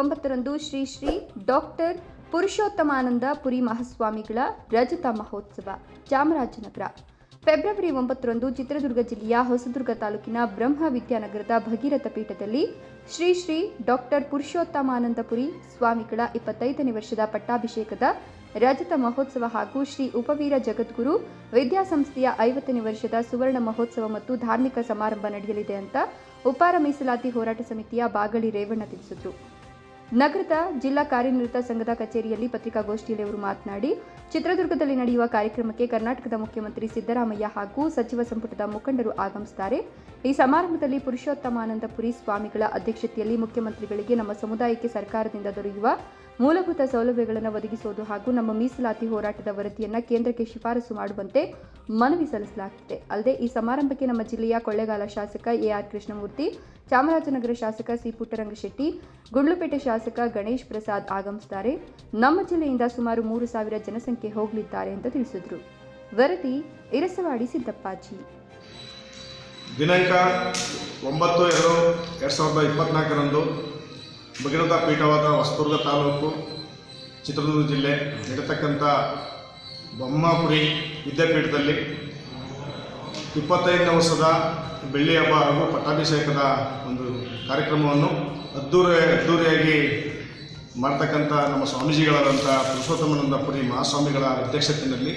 ಒಂಬತ್ತರಂದು ಶ್ರೀ ಶ್ರೀ ಡಾಕ್ಟರ್ ಪುರುಷೋತ್ತಮಾನಂದ ಪುರಿ ಮಹಾಸ್ವಾಮಿಗಳ ರಜತ ಮಹೋತ್ಸವ ಚಾಮರಾಜನಗರ. ಫೆಬ್ರವರಿ ಒಂಬತ್ತರಂದು ಚಿತ್ರದುರ್ಗ ಜಿಲ್ಲೆಯ ಹೊಸದುರ್ಗ ತಾಲೂಕಿನ ಬ್ರಹ್ಮ ವಿದ್ಯಾನಗರದ ಭಗೀರಥ ಪೀಠದಲ್ಲಿ ಶ್ರೀ ಶ್ರೀ ಡಾಕ್ಟರ್ ಪುರುಷೋತ್ತಮಾನಂದಪುರಿ ಸ್ವಾಮಿಗಳ ಇಪ್ಪತ್ತೈದನೇ ವರ್ಷದ ಪಟ್ಟಾಭಿಷೇಕದ ರಜತ ಮಹೋತ್ಸವ ಹಾಗೂ ಶ್ರೀ ಉಪವೀರ ಜಗದ್ಗುರು ವಿದ್ಯಾಸಂಸ್ಥೆಯ ಐವತ್ತನೇ ವರ್ಷದ ಸುವರ್ಣ ಮಹೋತ್ಸವ ಮತ್ತು ಧಾರ್ಮಿಕ ಸಮಾರಂಭ ನಡೆಯಲಿದೆ ಅಂತ ಉಪಾರ ಮೀಸಲಾತಿ ಹೋರಾಟ ಸಮಿತಿಯ ಬಾಗಳಿ ರೇವಣ್ಣ ತಿಳಿಸಿದರು. ನಗರದ ಜಿಲ್ಲಾ ಕಾರ್ಯನಿರತ ಸಂಘದ ಕಚೇರಿಯಲ್ಲಿ ಪತ್ರಿಕಾಗೋಷ್ಠಿಯಲ್ಲಿ ಅವರು ಮಾತನಾಡಿ, ಚಿತ್ರದುರ್ಗದಲ್ಲಿ ನಡೆಯುವ ಕಾರ್ಯಕ್ರಮಕ್ಕೆ ಕರ್ನಾಟಕದ ಮುಖ್ಯಮಂತ್ರಿ ಸಿದ್ದರಾಮಯ್ಯ ಹಾಗೂ ಸಚಿವ ಸಂಪುಟದ ಮುಖಂಡರು ಆಗಮಿಸುತ್ತಾರೆ. ಈ ಸಮಾರಂಭದಲ್ಲಿ ಪುರುಷೋತ್ತಮಾನಂದಪುರಿ ಸ್ವಾಮಿಗಳ ಅಧ್ಯಕ್ಷತೆಯಲ್ಲಿ ಮುಖ್ಯಮಂತ್ರಿಗಳಿಗೆ ನಮ್ಮ ಸಮುದಾಯಕ್ಕೆ ಸರ್ಕಾರದಿಂದ ದೊರೆಯುವ ಮೂಲಭೂತ ಸೌಲಭ್ಯಗಳನ್ನು ಒದಗಿಸುವುದು ಹಾಗೂ ನಮ್ಮ ಮೀಸಲಾತಿ ಹೋರಾಟದ ವರದಿಯನ್ನು ಕೇಂದ್ರಕ್ಕೆ ಶಿಫಾರಸು ಮಾಡುವಂತೆ ಮನವಿ ಸಲ್ಲಿಸಲಾಗಿದೆ. ಅಲ್ಲದೆ ಈ ಸಮಾರಂಭಕ್ಕೆ ನಮ್ಮ ಜಿಲ್ಲೆಯ ಕೊಳ್ಳೇಗಾಲ ಶಾಸಕ ಎಆರ್ ಕೃಷ್ಣಮೂರ್ತಿ ಚಾಮರಾಜನಗರ ಶಾಸಕ ಸಿ ಪುಟ್ಟರಂಗಶೆಟ್ಟಿ, ಗುಂಡ್ಲುಪೇಟೆ ಶಾಸಕ ಗಣೇಶ್ ಪ್ರಸಾದ್ ಆಗಮಿಸುತ್ತಾರೆ ನಮ್ಮ ಜಿಲ್ಲೆಯಿಂದ ಸುಮಾರು ಮೂರು ಸಾವಿರ ಜನಸಂಖ್ಯೆ ಹೋಗಲಿದ್ದಾರೆ ಅಂತ ತಿಳಿಸಿದರು. ವರದಿ ಇರಸವಾಡಿ ಸಿದ್ದಪ್ಪಾಜಿ. ದಿನಾಂಕ ಒಂಬತ್ತು ಎರಡು ಎರಡು ಸಾವಿರದ ಇಪ್ಪತ್ನಾಲ್ಕರಂದು ಭಗೀರಥ ಪೀಠವಾದ ಹೊಸದುರ್ಗ ತಾಲೂಕು, ಚಿತ್ರದುರ್ಗ ಜಿಲ್ಲೆ ಇರತಕ್ಕಂಥ ಬೊಮ್ಮಾಪುರಿ ವಿದ್ಯಾಪೀಠದಲ್ಲಿ ಇಪ್ಪತ್ತೈದನೇ ವರ್ಷದ ಬೆಳ್ಳಿ ಹಬ್ಬ ಹಾಗೂ ಪಟ್ಟಾಭಿಷೇಕದ ಒಂದು ಕಾರ್ಯಕ್ರಮವನ್ನು ಅದ್ದೂರಿ ಅದ್ದೂರಿಯಾಗಿ ಮಾಡ್ತಕ್ಕಂಥ ನಮ್ಮ ಸ್ವಾಮೀಜಿಗಳಾದಂಥ ಪುರುಷೋತ್ತಮಾನಂದ ಪುರಿ ಮಹಾಸ್ವಾಮಿಗಳ ಅಧ್ಯಕ್ಷತೆಯಲ್ಲಿ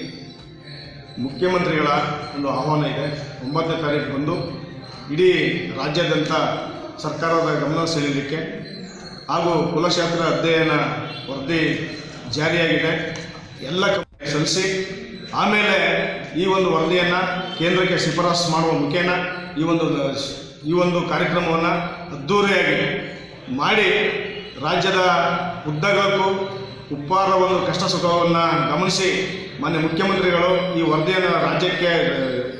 ಮುಖ್ಯಮಂತ್ರಿಗಳ ಒಂದು ಆಹ್ವಾನ ಇದೆ. ಒಂಬತ್ತನೇ ತಾರೀಕು ಬಂದು ಇಡೀ ರಾಜ್ಯಾದ್ಯಂತ ಸರ್ಕಾರದ ಗಮನ ಸೆಳೆಯಲಿಕ್ಕೆ ಹಾಗೂ ಕುಲಶಾಸ್ತ್ರ ಅಧ್ಯಯನ ವರದಿ ಜಾರಿಯಾಗಿದೆ. ಎಲ್ಲ ಸಲ್ಲಿಸಿ ಆಮೇಲೆ ಈ ಒಂದು ವರದಿಯನ್ನು ಕೇಂದ್ರಕ್ಕೆ ಶಿಫಾರಸು ಮಾಡುವ ಮುಖೇನ ಈ ಒಂದು ಈ ಒಂದು ಕಾರ್ಯಕ್ರಮವನ್ನು ಅದ್ಧೂರಿಯಾಗಿ ಮಾಡಿ ರಾಜ್ಯದ ಉದ್ದಗಲಕ್ಕೂ ಉಪ್ಪಾರ ಒಂದು ಕಷ್ಟ ಸುಖವನ್ನು ಗಮನಿಸಿ ಮಾನ್ಯ ಮುಖ್ಯಮಂತ್ರಿಗಳು ಈ ವರದಿಯನ್ನು ರಾಜ್ಯಕ್ಕೆ,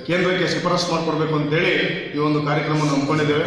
ಕೇಂದ್ರಕ್ಕೆ ಶಿಫಾರಸು ಮಾಡಿಕೊಡ್ಬೇಕು ಅಂತೇಳಿ ಈ ಒಂದು ಕಾರ್ಯಕ್ರಮವನ್ನು ಹಮ್ಮಿಕೊಂಡಿದ್ದೇವೆ.